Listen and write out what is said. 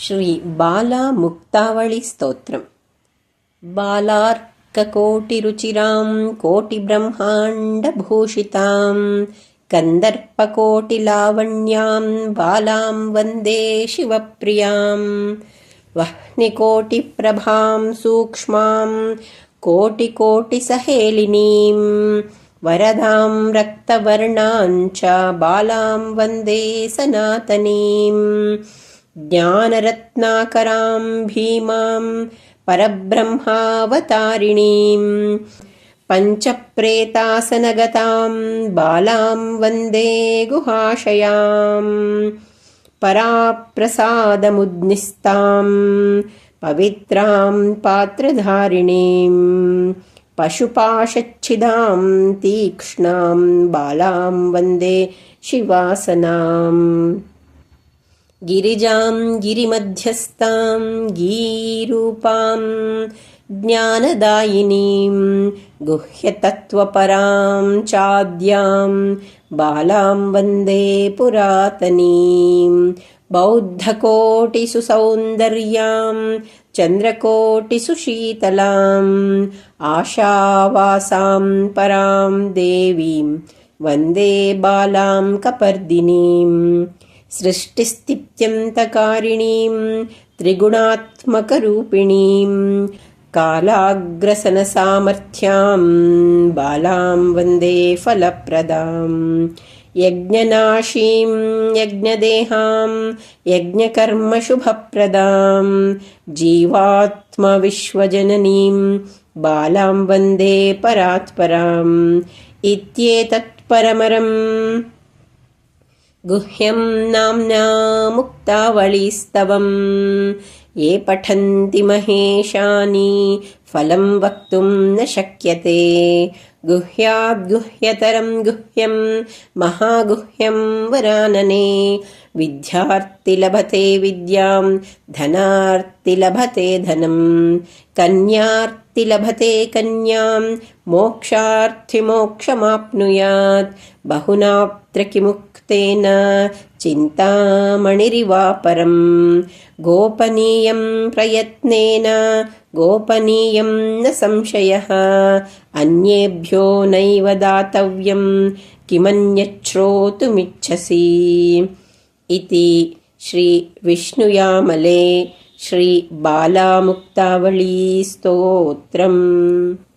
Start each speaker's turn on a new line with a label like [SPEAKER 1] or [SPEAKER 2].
[SPEAKER 1] श्री बालामुक्तावळिस्तोत्रम् बालार्ककोटिरुचिरां कोटिब्रह्माण्डभूषितां कन्दर्पकोटिलावण्यां बालां वन्दे शिवप्रियां वह्निकोटिप्रभां सूक्ष्मां कोटिकोटिसहेलिनीं वरदां रक्तवर्णाञ्च बालां वन्दे सनातनीम् ज्ञानरत्नाकरां भीमां परब्रह्मावतारिणीं पञ्चप्रेतासनगतां बालां वन्दे गुहाशयाम् पराप्रसादमुद्निस्तां पवित्रां पात्रधारिणीं पशुपाशच्छिदां तीक्ष्णां बालां वन्दे शिवासनाम् गिरिजां गिरिमध्यस्थां गीरूपां ज्ञानदायिनीं गुह्यतत्त्वपरां चाद्यां बालां वन्दे पुरातनीं बौद्धकोटिसुसौन्दर्यां चन्द्रकोटिसुशीतलाम् आशावासां परां देवीं वन्दे बालां कपर्दिनीम् सृष्टिस्थित्यन्तकारिणीं त्रिगुणात्मकरूपिणीं कालाग्रसनसामर्थ्यां बालां वन्दे फलप्रदाम्। यज्ञनाशीं यज्ञदेहां यज्ञकर्मशुभप्रदां जीवात्मविश्वजननीं बालां वन्दे परात्पराम्। इत्येतत्परमरम् गुह्यं नाम्ना मुक्तावळीस्तवम्। ये पठन्ति महेशानि फलं वक्तुं न शक्यते। गुह्याद्गुह्यतरं गुह्यं महागुह्यं वरानने। विद्यार्ति लभते विद्यां धनार्ति लभते धनं। कन्यार्ति लभते कन्यां मोक्षार्थिमोक्षमाप्नुयात् बहुनात्र किमुक्तेन चिन्तामणिरिवापरम्। गोपनीयं प्रयत्नेन गोपनीयं न संशयः। अन्येभ्यो नैव दातव्यं किमन्यच्छ्रोतुमिच्छसि। इति श्रीविष्णुयामले श्रीबालामुक्तावळीस्तोत्रम्